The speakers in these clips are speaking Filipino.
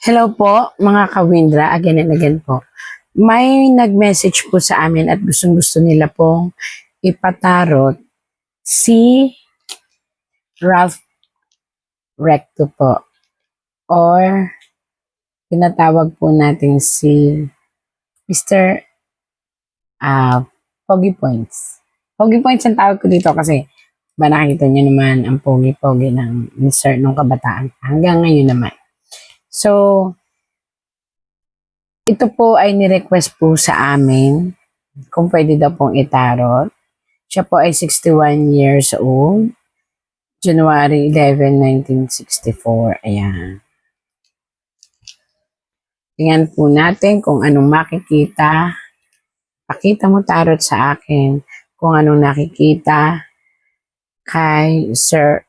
Hello po, mga kawindra, again and again po. May nag-message po sa amin at gustong gusto nila pong ipatarot si Ralph Recto po. Or tinatawag po natin si Mr. ah Pogi Points. Pogi Points ang tawag ko dito kasi ba nakikita niyo naman ang pogi-pogi ng Mr. nung kabataan. Hanggang ngayon naman. So, ito po ay ni-request po sa amin kung pwede daw pong itarot. Siya po ay 61 years old. January 11, 1964. Ayan. Tingnan po natin kung anong makikita. Pakita mo tarot sa akin kung anong nakikita kay Sir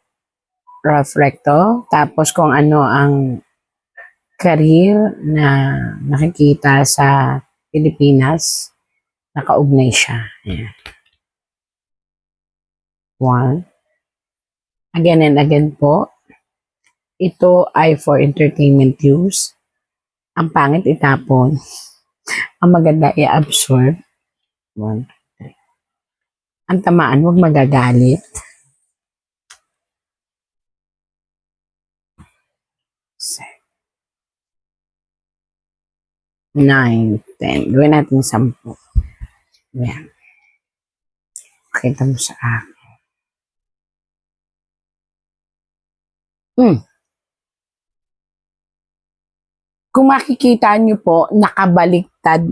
Ralph Recto. Tapos kung ano ang career na nakikita sa Pilipinas, nakaugnay siya. Ayan. One. Again and again po. Ito ay for entertainment use. Ang pangit itapon. Ang maganda i-absorb. One, two, three. Ang tamaan, huwag magagalit. 9, 10. Gawin natin 10. Yan. Pakita mo sa akin. Hmm. Kung makikita niyo po, nakabaliktad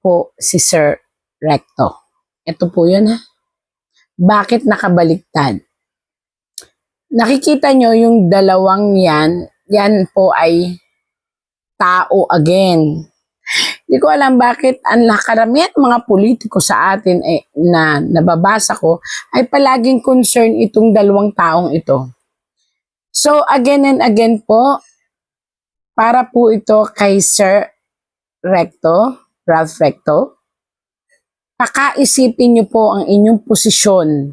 po si Sir Recto. Ito po yun ha. Bakit nakabaliktad? Nakikita niyo yung dalawang yan, yan po ay tao again. Hindi ko alam bakit ang karamihan mga politiko sa atin eh, na nababasa ko ay palaging concern itong dalawang taong ito. So again and again po, para po ito kay Sir Recto, Ralph Recto, pakaisipin niyo po ang inyong posisyon.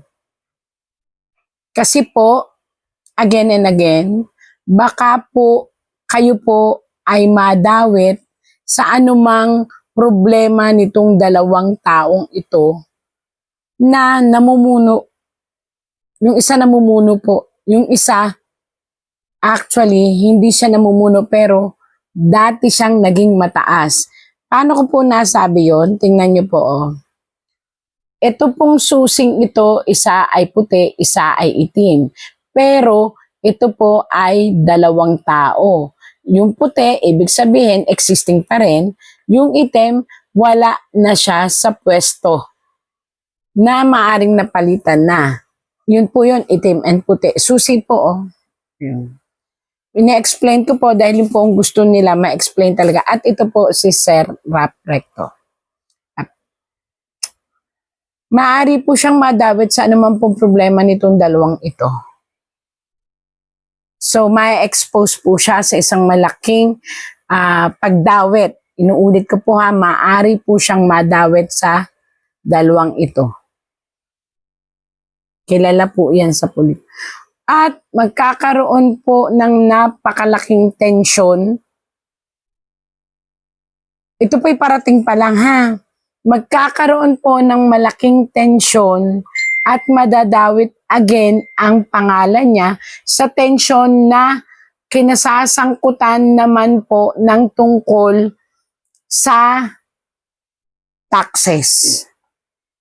Kasi po, again and again, baka po kayo po ay madawit sa anumang problema nitong dalawang taong ito na namumuno. Yung isa namumuno po. Yung isa, actually, hindi siya namumuno pero dati siyang naging mataas. Paano ko po nasabi yon? Tingnan niyo po. Oh. Ito pong susing ito, isa ay puti, isa ay itim. Pero ito po ay dalawang tao. Yung puti, ibig sabihin, existing pa rin. Yung itim, wala na siya sa pwesto na maaring napalitan na. Yun po yun, itim and puti. Susi po, oh. Yun. Ine-explain ko po dahil yun po ang gusto nila ma-explain talaga. At ito po si Sir Rap Recto. Maari po siyang madawit sa anuman pong problema nitong dalawang ito. So, may expose po siya sa isang malaking ah, pagdawit. Inuulit ko po ha, maari po siyang madawit sa dalawang ito. Kilala po yan sa pulit. At magkakaroon po ng napakalaking tensyon. Ito po'y parating pa lang ha. Magkakaroon po ng malaking tensyon at madadawit again ang pangalan niya sa tensyon na kinasasangkutan naman po ng tungkol sa taxes.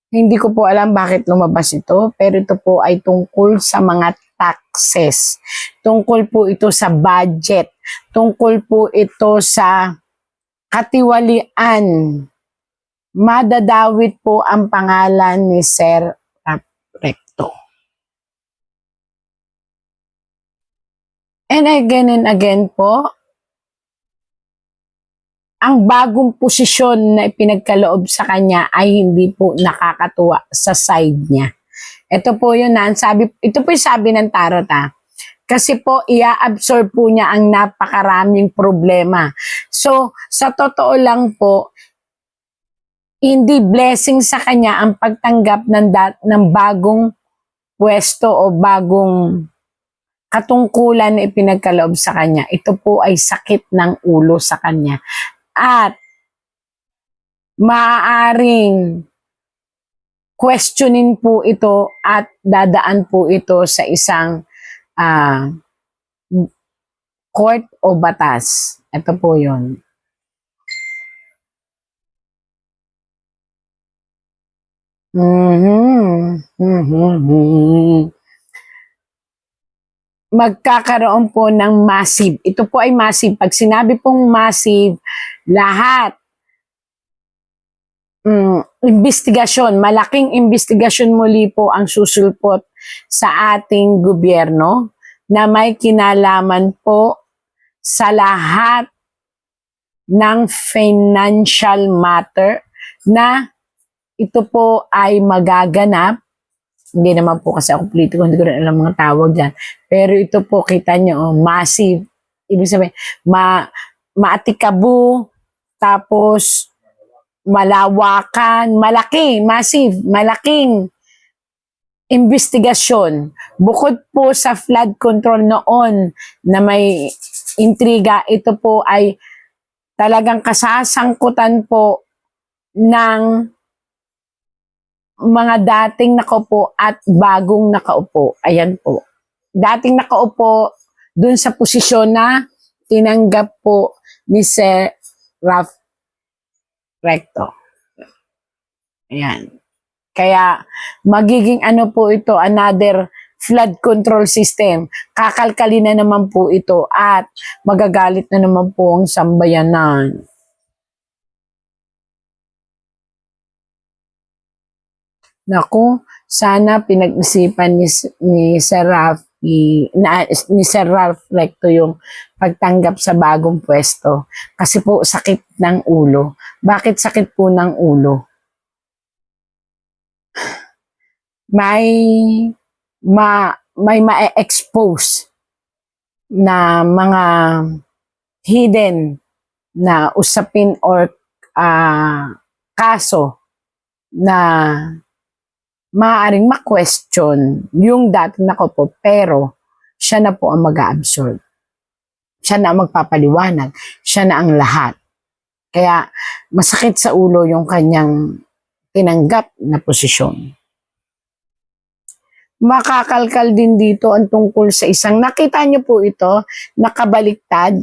Hindi ko po alam bakit lumabas ito, pero ito po ay tungkol sa mga taxes. Tungkol po ito sa budget. Tungkol po ito sa katiwalian. Madadawit po ang pangalan ni Sir Recto. And again and again po, ang bagong posisyon na ipinagkaloob sa kanya ay hindi po nakakatuwa sa side niya. Ito po yun na, sabi, ito po yung sabi ng tarot ah. Kasi po, ia-absorb po niya ang napakaraming problema. So, sa totoo lang po, hindi blessing sa kanya ang pagtanggap ng, dat- ng bagong pwesto o bagong katungkulan na ipinagkaloob sa kanya. Ito po ay sakit ng ulo sa kanya. At maaaring questionin po ito at dadaan po ito sa isang ah, court o batas. Ito po yun. Magkakaroon po ng massive. Ito po ay massive. Pag sinabi pong massive, lahat mm, investigasyon, malaking investigasyon muli po ang susulpot sa ating gobyerno na may kinalaman po sa lahat ng financial matter na ito po ay magaganap. Hindi naman po kasi ako politiko, hindi ko rin alam mga tawag dyan. Pero ito po, kita nyo, oh, massive. Ibig sabihin, ma maatikabu, tapos malawakan, malaki, massive, malaking investigasyon. Bukod po sa flood control noon na may intriga, ito po ay talagang kasasangkutan po ng mga dating nakaupo at bagong nakaupo. Ayan po. Dating nakaupo dun sa posisyon na tinanggap po ni Sir Ralph Recto. Ayan. Kaya magiging ano po ito, another flood control system. Kakalkali na naman po ito at magagalit na naman po ang sambayanan. Naku, sana pinag-isipan ni, ni Sir Ralph i, na, ni Sir Ralph Recto yung pagtanggap sa bagong pwesto. Kasi po sakit ng ulo. Bakit sakit po ng ulo? May ma may ma-expose na mga hidden na usapin or ah, kaso na maaaring ma-question yung dating nakaupo pero siya na po ang mag-absorb. Siya na ang magpapaliwanag. Siya na ang lahat. Kaya masakit sa ulo yung kanyang tinanggap na posisyon. Makakalkal din dito ang tungkol sa isang, nakita niyo po ito, nakabaliktad,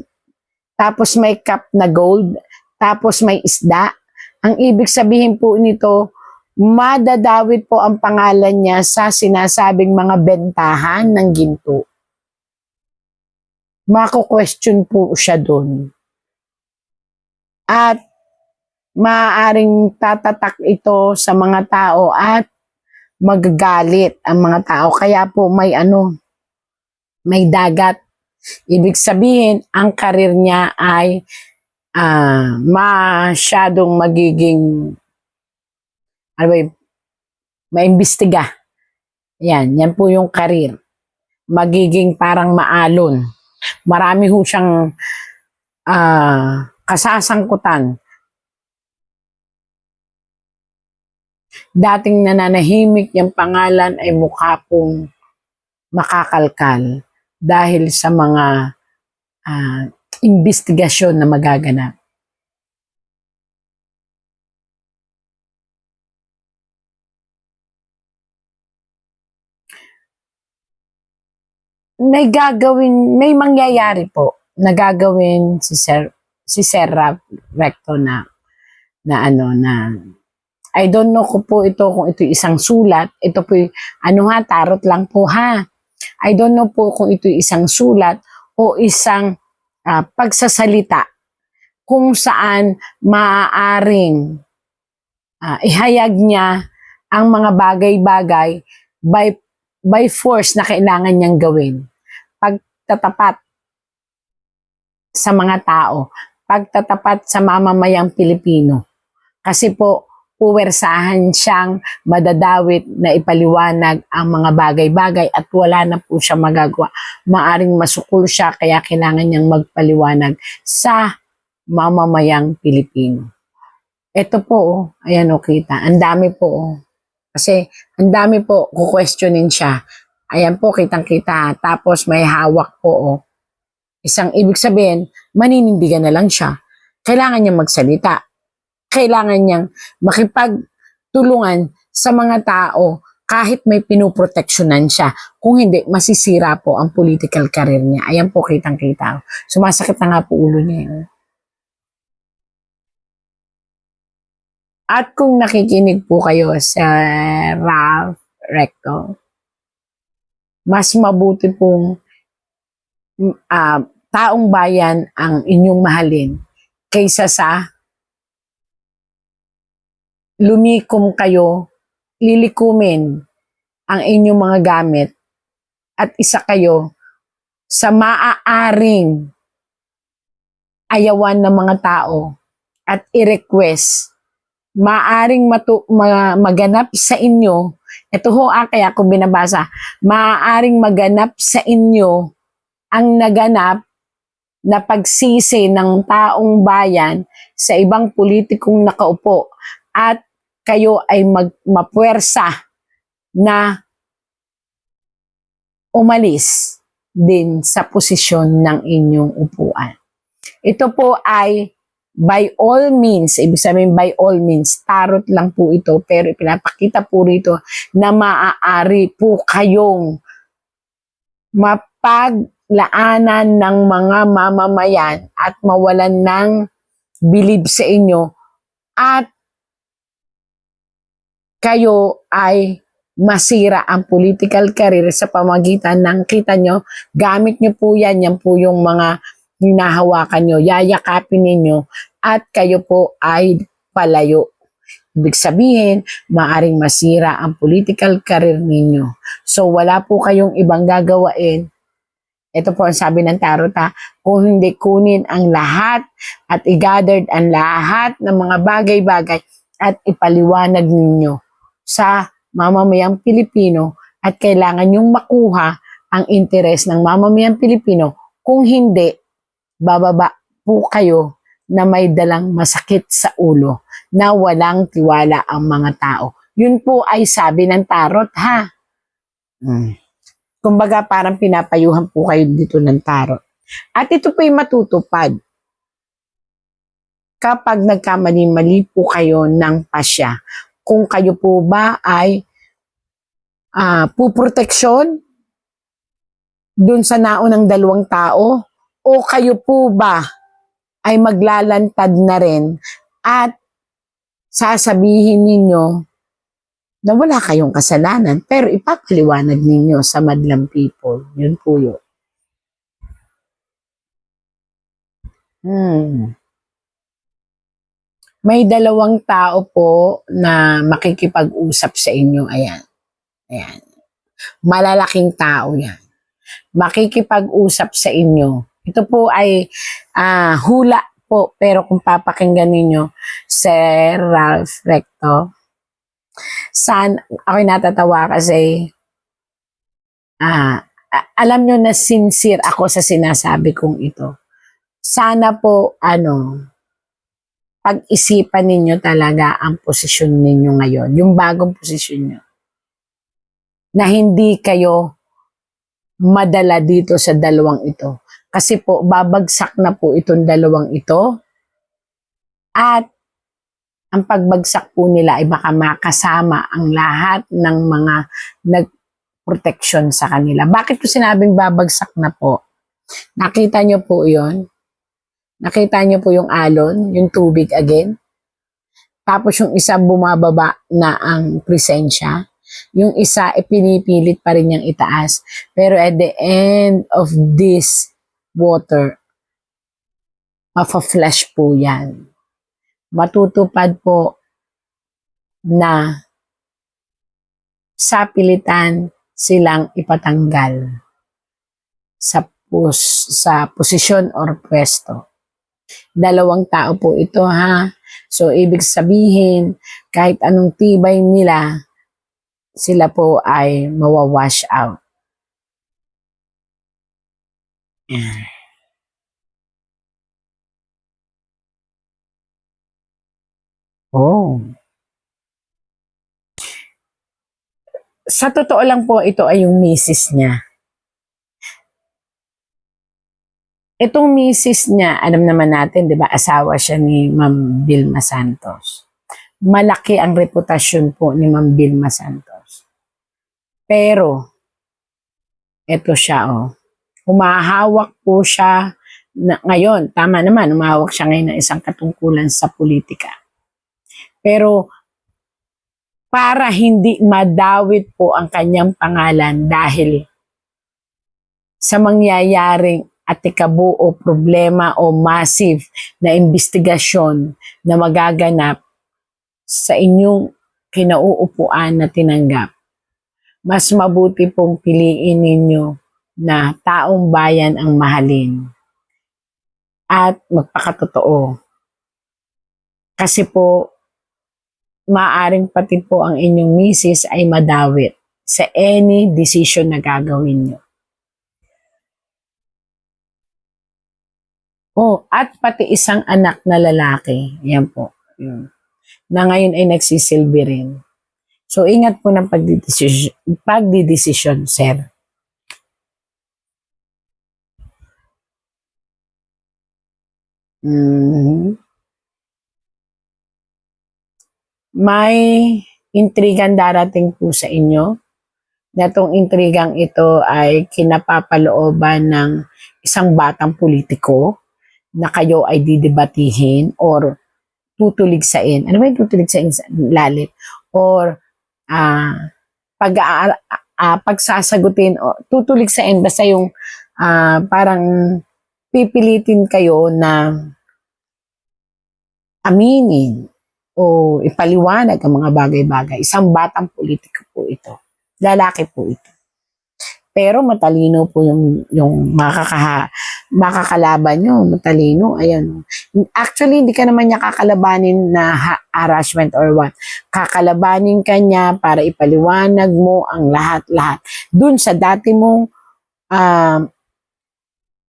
tapos may cup na gold, tapos may isda. Ang ibig sabihin po nito, madadawit po ang pangalan niya sa sinasabing mga bentahan ng ginto. Mako-question po siya doon. At maaaring tatatak ito sa mga tao at magagalit ang mga tao. Kaya po may ano, may dagat. Ibig sabihin, ang karir niya ay ah, masyadong magiging ano ba maimbestiga. Yan, yan po yung karir. Magiging parang maalon. Marami ho siyang ah, kasasangkutan. Dating nananahimik yung pangalan ay mukha pong makakalkal dahil sa mga ah, investigasyon na magaganap. May gagawin, may mangyayari po na gagawin si Sir si Sir Rap Recto na na ano na I don't know kung po ito kung ito isang sulat, ito po ano ha tarot lang po ha. I don't know po kung ito isang sulat o isang ah, pagsasalita kung saan maaaring ah, ihayag niya ang mga bagay-bagay by by force na kailangan niyang gawin. Pagtatapat sa mga tao, pagtatapat sa mamamayang Pilipino. Kasi po, puwersahan siyang madadawit na ipaliwanag ang mga bagay-bagay at wala na po siya magagawa. Maaring masukul siya kaya kailangan niyang magpaliwanag sa mamamayang Pilipino. Ito po, oh, ayan o kita, ang dami po. Oh. Kasi ang dami po, kukwestiyonin siya. Ayan po, kitang-kita. Tapos may hawak po, oh. Isang ibig sabihin, maninindigan na lang siya. Kailangan niyang magsalita. Kailangan niyang makipagtulungan sa mga tao kahit may pinoproteksyonan siya. Kung hindi, masisira po ang political career niya. Ayan po, kitang-kita. Sumasakit na nga po ulo niya. eh. At kung nakikinig po kayo sa Ralph Recto, mas mabuti pong ah, taong bayan ang inyong mahalin kaysa sa lumikom kayo, lilikumin ang inyong mga gamit at isa kayo sa maaaring ayawan ng mga tao at i-request maaring matu- ma- maganap sa inyo ito ho ah, kaya kung binabasa maaaring maganap sa inyo ang naganap na pagsisi ng taong bayan sa ibang politikong nakaupo at kayo ay mag mapuwersa na umalis din sa posisyon ng inyong upuan. Ito po ay by all means, ibig sabihin by all means, tarot lang po ito, pero ipinapakita po rito na maaari po kayong mapaglaanan ng mga mamamayan at mawalan ng bilib sa inyo at kayo ay masira ang political career sa pamagitan ng kita nyo, gamit nyo po yan, yan po yung mga hinahawakan nyo, yayakapin ninyo at kayo po ay palayo. Ibig sabihin, maaring masira ang political career ninyo. So wala po kayong ibang gagawain. Ito po ang sabi ng tarot ha, kung hindi kunin ang lahat at i-gathered ang lahat ng mga bagay-bagay at ipaliwanag ninyo sa mamamayang Pilipino at kailangan yung makuha ang interes ng mamamayang Pilipino. Kung hindi, bababa po kayo na may dalang masakit sa ulo na walang tiwala ang mga tao. Yun po ay sabi ng tarot ha. Mm. Kumbaga parang pinapayuhan po kayo dito ng tarot. At ito po ay matutupad kapag nagkamali-mali po kayo ng pasya. Kung kayo po ba ay ah puproteksyon dun sa naunang dalawang tao o kayo po ba ay maglalantad na rin at sasabihin ninyo na wala kayong kasalanan pero ipapaliwanag ninyo sa madlang people. Yun po yun. Hmm. May dalawang tao po na makikipag-usap sa inyo. Ayan. Ayan. Malalaking tao yan. Makikipag-usap sa inyo. Ito po ay ah, hula po. Pero kung papakinggan ninyo, Sir Ralph Recto, san, ako'y natatawa kasi ah, alam nyo na sincere ako sa sinasabi kong ito. Sana po, ano, pag-isipan ninyo talaga ang posisyon ninyo ngayon, yung bagong posisyon nyo. Na hindi kayo madala dito sa dalawang ito. Kasi po, babagsak na po itong dalawang ito. At ang pagbagsak po nila ay baka makasama ang lahat ng mga nagproteksyon sa kanila. Bakit ko sinabing babagsak na po? Nakita nyo po yon Nakita nyo po yung alon, yung tubig again. Tapos yung isa bumababa na ang presensya. Yung isa, ipinipilit pa rin niyang itaas. Pero at the end of this water, mafa-flash po yan. Matutupad po na sa pilitan silang ipatanggal sa pos, sa posisyon or pwesto. Dalawang tao po ito ha. So ibig sabihin kahit anong tibay nila sila po ay mawawash out. Oh. sa totoo lang po, ito ay yung misis niya. Itong misis niya, alam naman natin, di ba, asawa siya ni Ma'am Vilma Santos. Malaki ang reputasyon po ni Ma'am Vilma Santos. Pero, ito siya, oh. Humahawak po siya na, ngayon, tama naman, humahawak siya ngayon ng isang katungkulan sa politika. Pero, para hindi madawit po ang kanyang pangalan dahil sa mangyayaring at ikabuo problema o massive na investigasyon na magaganap sa inyong kinauupuan na tinanggap. Mas mabuti pong piliin ninyo na taong bayan ang mahalin at magpakatotoo. Kasi po, maaring pati po ang inyong misis ay madawit sa any decision na gagawin nyo. Oh, at pati isang anak na lalaki. Yan po. Yun. Na ngayon ay nagsisilbi rin. So, ingat po ng pagdidesisyon, pagdidesisyon sir. Mhm. May intrigang darating po sa inyo na itong intrigang ito ay kinapapalooban ng isang batang politiko na kayo ay didebatihin or tutuligsain. Ano ba yung tutuligsain sa lalim? Or ah pag ah, pagsasagutin o tutuligsain basta yung ah, parang pipilitin kayo na aminin o ipaliwanag ang mga bagay-bagay. Isang batang politiko po ito. Lalaki po ito. Pero matalino po yung, yung makakaha, makakalaban nyo. Matalino. Ayan. Actually, hindi ka naman niya kakalabanin na ha- harassment or what. Kakalabanin ka niya para ipaliwanag mo ang lahat-lahat. Dun sa dati mong um,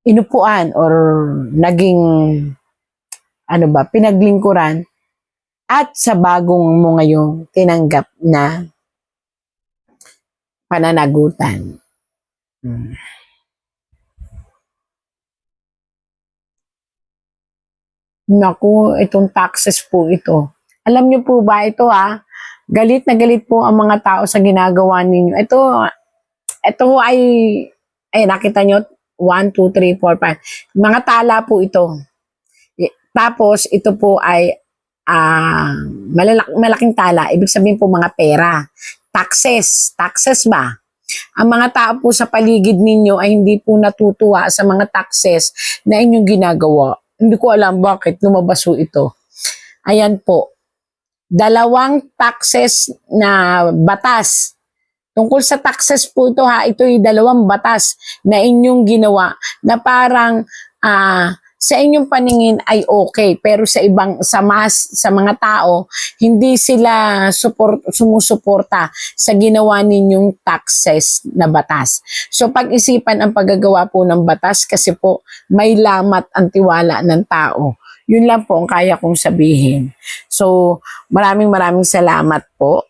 inupuan or naging ano ba, pinaglingkuran at sa bagong mo ngayong tinanggap na pananagutan. Hmm. Naku, itong taxes po ito. Alam niyo po ba ito ah? Galit na galit po ang mga tao sa ginagawa ninyo. Ito, ito ay, ay nakita nyo, 1, 2, 3, 4, 5. Mga tala po ito. Tapos, ito po ay ah malalak, malaking tala. Ibig sabihin po mga pera. Taxes. Taxes ba? Ang mga tao po sa paligid ninyo ay hindi po natutuwa sa mga taxes na inyong ginagawa. Hindi ko alam bakit lumabas ito. Ayan po. Dalawang taxes na batas. Tungkol sa taxes po ito ha, ito ay dalawang batas na inyong ginawa na parang ah, sa inyong paningin ay okay pero sa ibang sa mas sa mga tao hindi sila support sumusuporta sa ginawa ninyong taxes na batas. So pag-isipan ang paggagawa po ng batas kasi po may lamat ang tiwala ng tao. Yun lang po ang kaya kong sabihin. So maraming maraming salamat po.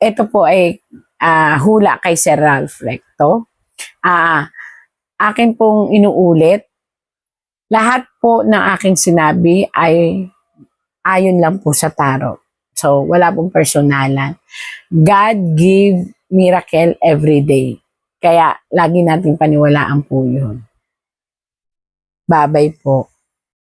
Ito po ay ah, hula kay Sir Ralph Recto. Ah, akin pong inuulit lahat po ng aking sinabi ay ayon lang po sa tarot. So, wala pong personalan. God give miracle every day. Kaya, lagi natin paniwalaan po yun. Babay po.